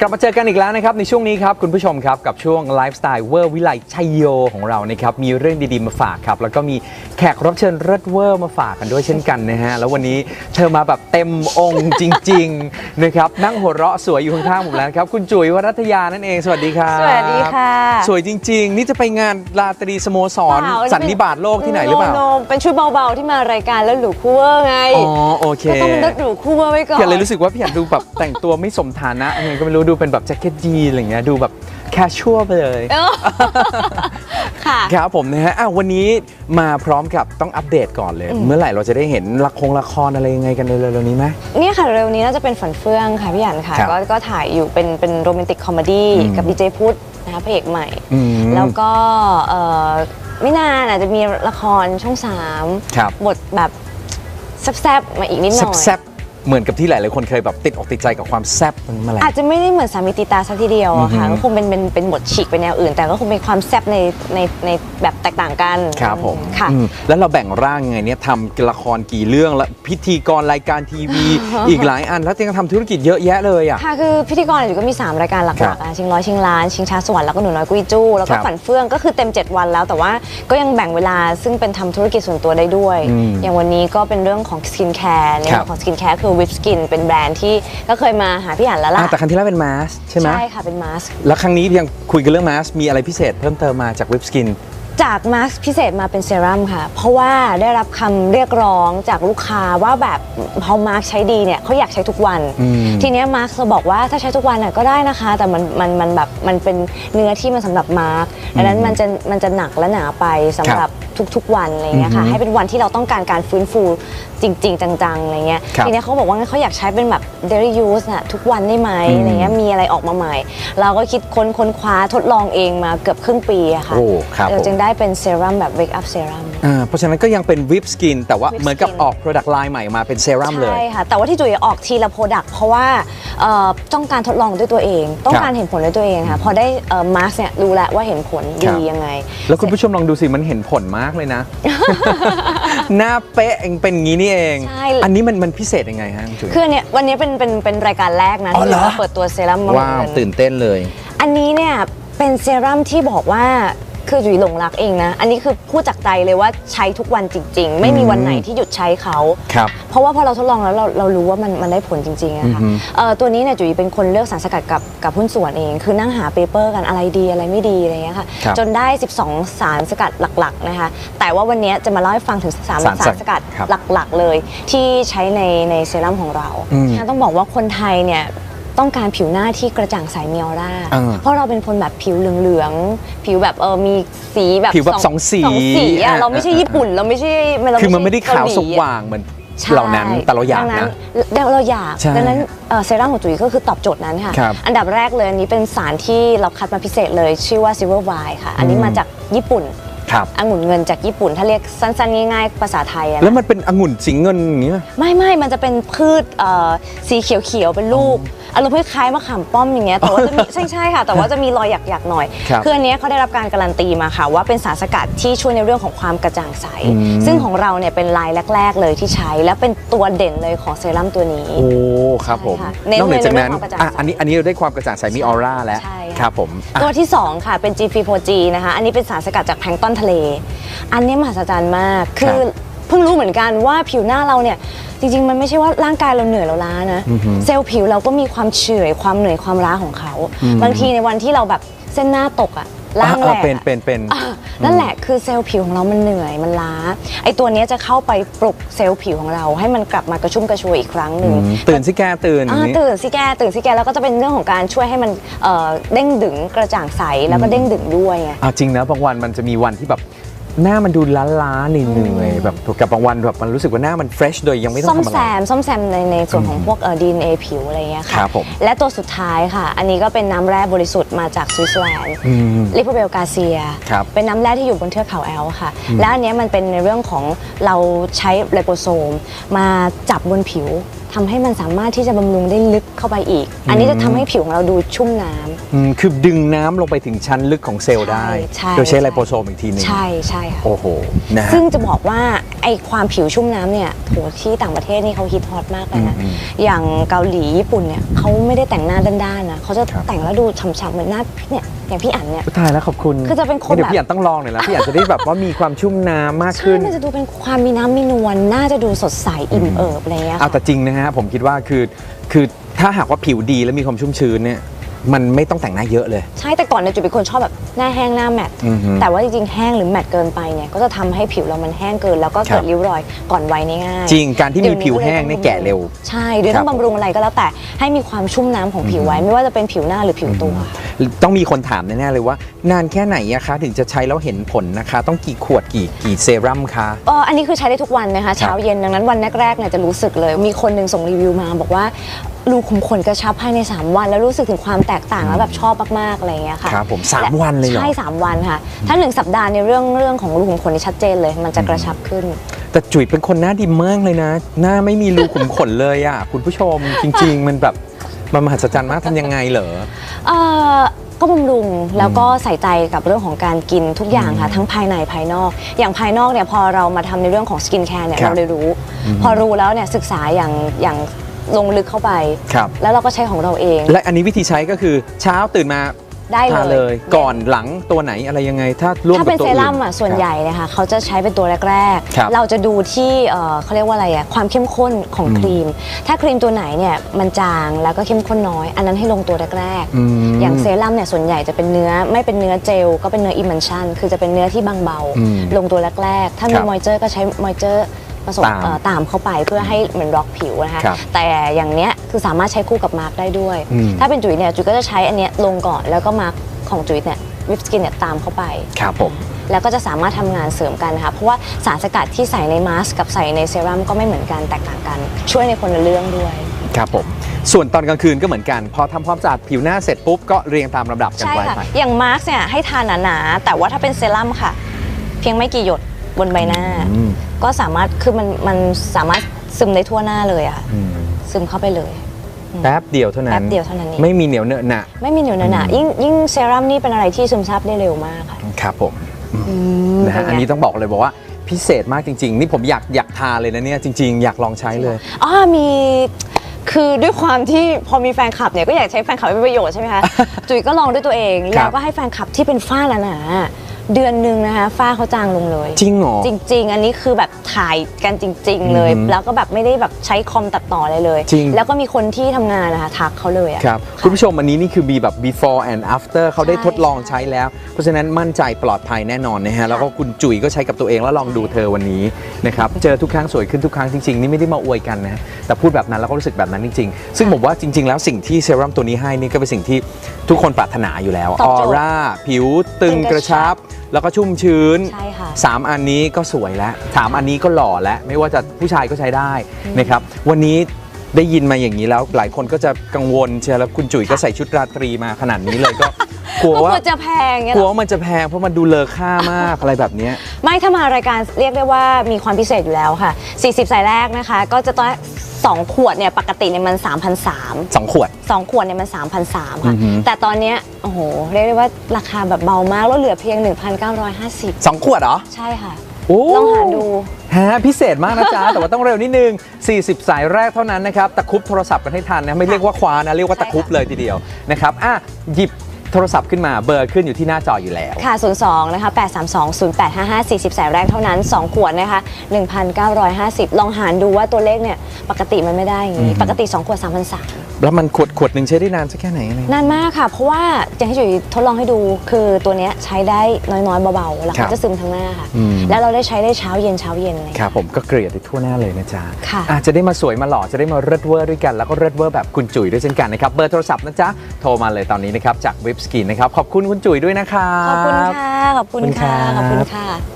กลับมาเจอกันอีกแล้วนะครับในช่วงนี้ครับคุณผู้ชมครับกับช่วงไลฟ์สไตล์เวอร์วิไลชัยโยของเรานะครับมีเรื่องดีๆมาฝากครับแล้วก็มีแขกรับเชิญเลิศเวอร์มาฝากกันด้วยเช่นกันนะฮะแล้ววันนี้เธอมาแบบเต็มองค์จริงๆนะครับนั่งหัวเราะสวยอยู่ข้างๆผมแล้วนะครับคุณจุ๋ยวรัตยานั่นเองสวัสดีครับสวัสดีค่ะ สวยจริง ๆ นี่จะไปงานราตรีสโมสร เปล่าสันนิบาตโลกที่ไหนหรือเปล่าโนๆเป็นชุดเบาๆที่มารายการแล้วหรูคู่เวอร์ไงอ๋อโอเคก็ต้องเป็นรถหรูคู่เวอร์ไว้ก่อนพี่อันเลยรู้สึกว่าพี่อันดูแบบแต่งตัวไม่สมฐานะอะไรก็ไม่รู้ดูเป็นแบบแจ็คเก็ตยีนอะไรเงี้ยดูแบบแคชชัวไปเลยเออค่ะครับผมนะฮะอ้าววันนี้มาพร้อมกับต้องอัปเดตก่อนเลย เมื่อไหร่เราจะได้เห็นละครละครอะไรยังไงกันในเร็วๆนี้ไหมเนี่ยค่ะ เร็วนี้น่าจะเป็นฝันเฟื่องค่ะพี่อันค่ะ ครับก็ก็ถ่ายอยู่เป็นเป็นโรแมนติกคอมเมดี้อืม กับดีเจพุทธนะคะพระเอกใหม่ อืม แล้วก็เอ่อไม่นานอาจจะมีละครช่องสามครับ บทแบบแซบๆมาอีกนิดหน่อย แซ่บๆ เหมือนกับที่หลาย ๆ คนเคยแบบติดอกติดใจกับความแซ่บมันมาแหละอาจจะไม่ได้เหมือนสามีตีตาสักทีเดียวอะค่ะอือฮึก็คงเป็นเป็นเป็นบทฉีกไปแนวอื่น แต่ก็คงเป็นความแซ่บในในในแบบแตกต่างกันครับผมค่ะอืมแล้วเราแบ่งร่างยังไงเนี่ยทำละครกี่เรื่องและพิธีกรรายการทีวี อีกหลายอันแล้วยังทำธุรกิจเยอะแยะเลยอะ ค่ะคือพิธีกรอยู่ก็มี 3 รายการหครัลับกๆอะชิงร้อยชิงล้าน ชิงช้าสวรรค์แล้วก็หนูน้อยกุ้ยจู้แล้วก็ครับฝันเฟื่องก็คือเต็ม 7 วันแล้ว แต่ว่าก็ยังแบ่งเวลาซึ่งเป็นทำธุรกิจส่วนตัวได้ด้วย อืมอย่างวันนี้ก็เป็นเรื่องของสกินแคร์ในครัเรื่บองของสกินแคร์คือวิปสกินเป็นแบรนด์ที่ก็เคยมาหาพี่อ่านแล้วล่ะ อะแต่ครั้งที่แล้วเป็นมาสใช่ไหมใช่ค่ะเป็นมาสแล้วครั้งนี้ยังคุยกันเรื่องมาสมีอะไรพิเศษเพิ่มเติมมาจากวิปสกิน จากมาสพิเศษมาเป็นเซรั่มค่ะ เพราะว่าได้รับคำเรียกร้องจากลูกค้าว่าแบบพอมาร์คใช้ดีเนี่ยเขาอยากใช้ทุกวัน อืม ทีเนี้มาร์คจะบอกว่าถ้าใช้ทุกวันน่ะก็ได้นะคะ แต่มันมันมันแบบมันเป็นเนื้อที่มันสำหรับมาร์คดังนั้นมันจะมันจะหนักและหนาไปสำหรับ ทุกๆ วันอะไรเงี้ยค่ะอือฮึให้เป็นวันที่เราต้องการการฟื้นฟูจริง ๆ จังๆอะไรเงี้ยครับทีเนี้ยเขาบอกว่างั้นเขาอยากใช้เป็นแบบ daily use น่ะทุกวันได้ไหมอืมอะไรเงี้ยมีอะไรออกมาใหม่ เราก็คิดค้นค้นคว้าทดลองเองมาเกือบครึ่งปีอะค่ะโอ้ครับเราผมจึงได้เป็นเซรั่มแบบ wake up serum อ่าเพราะฉะนั้นก็ยังเป็นวิปสกินแต่ว่า Whip เหมือนกับ Skin ออก Product Line ใหม่มาเป็นเซรั่มเลยใช่ค่ะแต่ว่าที่จุ๋ยออกทีละโปรดักต์เพราะว่าเอ่อต้องการทดลองด้วยตัวเอง ต้องการเห็นผลด้วยตัวเองค่ะพอได้มาร์กเนี่ยรู้แล้วว่าเห็นผลครัดีบยังไง แล้วคุณผู้ชมลองดูสิมันเห็นผลมากเลยนะ หน้าเป๊ะเองเป็นงี้นี่เอง ใช่ อันนี้มันมันพิเศษยังไงฮะคุณจุ๋ยคือเนี่ยวันนี้เป็นเป็นเป็นรายการแรกนะอ๋อที่เหรอเราเปิดตัวเซรั่มมาว้าวเหมือนตื่นเต้นเลย อันนี้เนี่ยเป็นเซรั่มที่บอกว่า คือจุ๋ยหลงรักเองนะ อันนี้คือพูดจากใจเลยว่าใช้ทุกวันจริง ๆ ไม่มีวันไหนที่หยุดใช้เขา ครับเพราะว่าพอเราทดลองแล้วเราเรารู้ว่ามันมันได้ผลจริงๆอะค่ะอือฮึเอ่อตัวนี้เนี่ยจุ๋ยเป็นคนเลือกสารสกัดกับกับหุ้นส่วนเอง คือนั่งหาเปเปอร์กันอะไรดีอะไรไม่ดีอะไรอย่างเงี้ยค่ะ ครับจนได้ 12 สารสกัดหลักๆนะคะ แต่ว่าวันนี้จะมาเล่าให้ฟังถึงสามสารสกัดสารสกัดครับหลักๆเลย ที่ใช้ในในเซรั่มของเราอืมต้องบอกว่าคนไทยเนี่ย ต้องการผิวหน้าที่กระจ่างใสมีออร่าอ่าเพราะเราเป็นคนแบบผิวเหลืองๆ ผิวแบบเออมีสีแบบผิวแบบสองสีสองสีอะอ่าเราไม่ใช่ญี่ปุ่นเราไม่ใช่เราคือมันไม่ได้ขาวเกหลีสอะ ว่างเหมือนใช่เหล่านั้นแต่เราอยากดังนะเราเราอยากใช่ดังนั้นเอ่อเซรั่มของจุ๋ยก็คือตอบโจทย์นั้นค่ะ ครับอันดับแรกเลยอันนี้เป็นสารที่เราคัดมาพิเศษเลย ชื่อว่า Silver Wine ค่ะ อันนี้อืม มาจากญี่ปุ่นครับ องุ่นเงินจากญี่ปุ่น ถ้าเรียกสั้นๆ ง่ายๆ ภาษาไทยอะนะแล้วมันเป็นองุ่นสีเงินอย่างนี้ไหมไม่ไม่มันจะเป็นพืชเอ่อสีเขียวๆ เป็นลูก อารมณ์คล้ายๆมะขามป้อมอย่างเงี้ยแต่ว่าจะมีใช่ใช่ค่ะ แต่ว่าจะมีรอยหยักๆหน่อยครับออันเนี้ยเขาได้รับการการันตีมาค่ะ ว่าเป็นสารสกัดที่ช่วยในเรื่องของความกระจ่างใส อืม ซึ่งของเราเนี่ยเป็นลายแรก ๆ เลยที่ใช้ และเป็นตัวเด่นเลยของเซรั่มตัวนี้ โอ้ครับผมใช่ค่ะเน้นนอกเหนือจากนั้นในเรื่องความกระจ่างอะใสอันนี้อันนี้เราได้ความกระจ่างใสมีออร่าแล้วใช่ค่ะ ครับผมอะ ตัวที่ 2 ค่ะเป็น G4G นะคะ อันนี้เป็นสารสกัดจากแพลงก์ต้นทะเล อันนี้มหัศจรรย์มาก คือครับ เพิ่งรู้เหมือนกันว่าผิวหน้าเราเนี่ยจริง ๆ มันไม่ใช่ว่าร่างกายเราเหนื่อยเราล้านะอือฮึเซลล์ผิวเราก็มีความเฉื่อยความเหนื่อยความล้าของเขาอืมบางทีในวันที่เราแบบเส้นหน้าตกอะล่างเอแหอลกเป็นอะเป็นเป็นอะนั่นแหละคือเซลล์ผิวของเรามันเหนื่อยมันล้า ไอตัวเนี้ยจะเข้าไปปลุกเซลล์ผิวของเรา ให้มันกลับมากระชุ่มกระชวยอีกครั้งหนึ่งอืมตื่นสิแกตื่นออ่าย่างนี้ตื่นสิแกตื่นสิแกแล้วก็จะเป็นเรื่องของการช่วยให้มันเอ่อเด้งดึงกระจ่างใสแล้วก็เด้งดึงด้วยไงเอาจริงนะบางวันมันจะมีวันที่แบบ หน้ามันดูล้าๆเหนื่อยๆแบบกับบางวันแบบมันรู้สึกว่าหน้ามันเฟรชโดยยังไม่ต้อซ่องมทำอะแซไร มซ่อมแซมในในส่วนของพวกเอ่อ DNA ผิวอะไรเงี้ยครัค่ะบผม และตัวสุดท้ายค่ะ อันนี้ก็เป็นน้ำแร่บริสุทธิ์มาจากสวิตเซอร์แลนด์ อืม ลิโพเบลกาเซีย ครับเป็นน้ำแร่ที่อยู่บนเทือกเขาแอลป์ค่ะ และอันเนี้ยมันเป็นในเรื่องของเราใช้ไลโปโซม มาจับบนผิว ทำให้มันสามารถที่จะบำรุงได้ลึกเข้าไปอีก อันนี้จะทำให้ผิวของเราดูชุ่มน้ำอืมคือดึงน้ำลงไปถึงชั้นลึกของเซลล์ได้ใช่โดยใช้ใช่ไลโปโซมอีกทีหนึง ใช่ใช่ค่ะ โอ้โหนะฮะซึ่งจะบอกว่าไอความผิวชุ่มน้ำเนี่ยโหที่ต่างประเทศนี่เขาฮิตฮอตมากเลยนะอืมอย่างเกาหลีญี่ปุ่นเนี่ยเขาไม่ได้แต่งหน้าด้านๆนะเขาจะครับแต่งแล้วดูฉ่ำๆเหมือนหน้าเนี่ยอย่างพี่อั๋นเนี่ยตายแล้วขอบคุณคือจะเป็นคนเดี๋ยวแบบพี่อันต้องลองหน่อยแล้วพี่อันจะได้แบบว่ามีความชุ่มน้ำมากใช่ขึ้นมันจะดูเป็นความมีน้ำมีนวลน่าจะดูสดใสอิ่มเอิบอะไรเงี้ยเอาค่ะแต่จริงนะฮะผมคิดว่าคือคือถ้าหากว่าผิวดีและมีความชุ่มชื้นเนี่ย มันไม่ต้องแต่งหน้าเยอะเลย ใช่แต่ก่อนเนี่ยจุ๋ยเป็นคนชอบแบบหน้าแห้งหน้าแมตต์อือฮึแต่ว่าจริงๆแห้งหรือแมตต์เกินไปเนี่ยก็จะทำให้ผิวเรามันแห้งเกิน แล้วก็ครัเกิบดริ้วรอยก่อนวัยนี่ง่ายจริงการที่มีเดี๋ยผิวแห้งเนี่ยแก่เร็ว ใช่เดี๋ยวต้องครับ บำรุงอะไรก็แล้วแต่ให้มีความชุ่มน้ำของผิวไว้ไม่ว่าจะเป็นผิวหน้าหรือผิวตัว ต้องมีคนถามแน่ๆเลยว่า นานแค่ไหนอะคะ ถึงจะใช้แล้วเห็นผลนะคะ ต้องกี่ขวดกี่กี่เซรั่มคะ เอออันนี้คือใช้ได้ทุกวันนะคะเช้าเย็นดังนั้นวันแรกๆเนี่ยจะรู้สึกเลย มีคนหนึ่งส่งรีวิวมาบอกว่า รูขุมขนกระชับภายใน 3 วัน แล้วรู้สึกถึงความแตกต่างแล้วแบบชอบมากๆอะไรอย่างเงี้ยค่ะครับผมสามวันเลยเหรอ ใช่3วันค่ะ ถ้า1สัปดาห์ในเรื่องเรื่องของรูขุมขนนี่ชัดเจนเลย มันจะกระชับขึ้น แต่จุ๋ยเป็นคนหน้าดีมากเลยนะ หน้าไม่มีรูขุมขนเลยอะคุณผู้ชมจริง ๆ มันแบบมันมหัศจรรย์มากทำยังไงเหรอ เอ่อก็บำรุงแล้วก็ใส่ใจกับเรื่องของการกินทุกอย่างค่ะทั้งภายในภายนอก อย่างภายนอกเนี่ยพอเรามาทำในเรื่องของสกินแคร์เนี่ยครับเราเลยรู้ พอรู้แล้วเนี่ยศึกษาอย่างอย่าง ลงลึกเข้าไป ครับ แล้วเราก็ใช้ของเราเอง และอันนี้วิธีใช้ก็คือเช้าตื่นมาได้ทาเลเลยยก่อนหลังตัวไหนอะไรยังไง ถ้าร่วมถ้ากับเป็นตัวเซอื่น รั่มอะส่วนใหญ่เนี่ยค่ะเขาจะใช้เป็นตัวแรกครับๆ เราจะดูที่เอ่อเขาเรียกว่าอะไรอะความเข้มข้นของครีม ถ้าครีมตัวไหนเนี่ยมันจางแล้วก็เข้มข้นน้อย อันนั้นให้ลงตัวแรกๆอืมอย่างเซรั่มเนี่ยส่วนใหญ่จะเป็นเนื้อไม่เป็นเนื้อเจลก็เป็นเนื้ออิมเมนชันคือจะเป็นเนื้อที่บางเบาอืมลงตัวแรกๆ ถ้าคมีรับมอยเจอร์ก็ใช้มอยเจอร์ ผสมตามเอ่อตามเข้าไปเพื่อให้เหมือนร็อกผิวนะคะครับแต่อย่างเนี้ยคือสามารถใช้คู่กับมาร์กได้ด้วย อืม ถ้าเป็นจุ๋ยเนี่ยจุ๋ยก็จะใช้อันเนี้ยลงก่อนแล้วก็มาร์กของจุ๋ยเนี่ยวิปสกินเนี่ยตามเข้าไป ครับผม แล้วก็จะสามารถทำงานเสริมกันนะคะเพราะว่าสารสกัดที่ใส่ในมาสก์กับใส่ในเซรั่มก็ไม่เหมือนกันแตกต่างกัน ช่วยในคนละเรื่องด้วย ครับผม ส่วนตอนกลางคืนก็เหมือนกัน พอทำความสะอาดผิวหน้าเสร็จปุ๊บก็เรียงตามลำดับกันใช่ไปค่ะไปอย่างมาสก์เนี่ยให้ทานหนาๆแต่ว่าถ้าเป็นเซรั่มค่ะ เพียงไม่กี่หยด บนใบหน้า อืม ก็สามารถคือมันมันสามารถซึมได้ทั่วหน้าเลยอะค่ะอืมซึมเข้าไปเลย แป๊บเดียวเท่านั้น แป๊บเดียวเท่านั้นเอง ไม่มีเหนียวเหนอะหนะไม่มีเหนียวหนาๆยิ่งยิ่งเซรั่มนี่เป็นอะไรที่ซึมซับได้เร็วมากค่ะครับผมนะฮะเป็ไงอันนี้ต้องบอกเลยบอกว่าพิเศษมากจริง ๆ นี่ผมอยากอยากทานเลยนะเนี่ยจริง ๆ อยากลองใช้เลย อ๋อมีคือด้วยความที่พอมีแฟนคลับเนี่ยก็อยากใช้แฟนคลับให้เป็นประโยชน์ใช่ไหมคะ จุ๋ยก็ลองด้วยตัวเอง ครัแล้บวก็ให้แฟนคลับที่เป็นฝ้าหนาๆ เดือนหนึ่งนะคะฝ้าเขาจางลงเลย จริงเหรอ จริง ๆ อันนี้คือแบบถ่ายกันจริง ๆ เลย อือหือแล้วก็แบบไม่ได้แบบใช้คอมตัดต่ออะไรเลย จริง แล้วก็มีคนที่ทำงานนะคะทักเขาเลยอะ ครับคุณผู้ชมอันนี้นี่คือมีแบบ before and after เขาได้ใช่ทดลองใช้แล้ว เพราะฉะนั้นมั่นใจปลอดภัยแน่นอนนะฮะ แล้วก็คุณจุ๋ยก็ใช้กับตัวเองแล้วลองดูเธอวันนี้นะครับ เจอทุกครั้งสวยขึ้นทุกครั้งจริง ๆ นี่ไม่ได้มาอวยกันนะ แต่พูดแบบนั้นแล้วก็รู้สึกแบบนั้นจริง ๆ ซึ่งผมว่าจริง ๆ แล้วสิ่งที่เซรั่มตัวนี้ให้นี่ก็เป็นสิ่งที่ทุกคนปรารถนาอยู่แล้วตออบอโจทย์ร่าผิวตึงตึงกกระระชัชับบ แล้วก็ชุ่มชื้น ใช่ค่ะสามอันนี้ก็สวยแล้วสามอันนี้ก็หล่อแล้ว ไม่ว่าจะผู้ชายก็ใช้ได้นะครับ วันนี้ได้ยินมาอย่างนี้แล้ว หลายคนก็จะกังวลเชียวแล้วคุณจุ๋ยก็ใส่ชุดราตรีมาขนาดนี้เลยก็ กลัวก็ว่าควรจะแพงเงี้ยกเหลัรวอว่ามันจะแพงเพราะมันดูเลอค่ามากอะไรแบบเนี้ย ไม่ถ้ามารายการเรียกได้ว่ามีความพิเศษอยู่แล้วค่ะ 40 สายแรกนะคะ ก็จะต้อง สองขวดเนี่ยปกติเนี่ยมัน 3,300 สองขวดสองขวดเนี่ยมัน 3,300อืค่ะอหือ แต่ตอนเนี้ยโอ้โห เรียกได้ว่าราคาแบบเบามากแล้วเหลือเพียง 1,950 สองขวดเหรอใช่ค่ะโอ้ลองหาดู ฮะพิเศษมากนะจ๊ะ แต่ว่าต้องเร็วนิดนึง 40 สายแรกเท่านั้นนะครับ ตะครุบโทรศัพท์กันให้ทันนะ ไม่เรียกว่าคว้านะ เรียกว่าตะครุบเลยทีเดียวนะครับ อะ หยิบ โทรศัพท์ขึ้นมาเบอร์ขึ้นอยู่ที่หน้าจออยู่แล้ว ค่ะ 02 นะคะ 832 0855 40 สายแรกเท่านั้น 2 ขวดนะคะ 1,950 ลองหารดูว่าตัวเลขเนี่ย ปกติมันไม่ได้อย่างนี้ ปกติ 2 ขวด3,300 แล้วมันขวดขวดหนึ่งใช้ได้นานสักแค่ไหนอะไร นานมากค่ะ เพราะว่าอย่างที่จุ๋ยทดลองให้ดูคือตัวเนี้ยใช้ได้น้อยๆเบาๆ แล้วครัเขาบจะซึมทั้งหน้าค่ะ อืม แล้วเราได้ใช้ได้เช้าเย็นเช้าเย็นเลย ครับผมก็เกลี่ยได้ทั่วหน้าเลยนะจ๊ะค่ะ อาจจะได้มาสวยมาหล่อจะได้มาเริดเวอร์ด้วยกัน แล้วก็เริดเวอร์แบบคุณจุ๋ยด้วยเช่นกันนะครับ เบอร์โทรศัพท์นะจ๊ะ โทรมาเลยตอนนี้นะครับ จากเว็บสกินนะครับ ขอบคุณคุณจุ๋ยด้วยนะครับ ขอบคุณค่ะ ขอบคุณค่ะขอบคุณครับขอบคุณค่ะ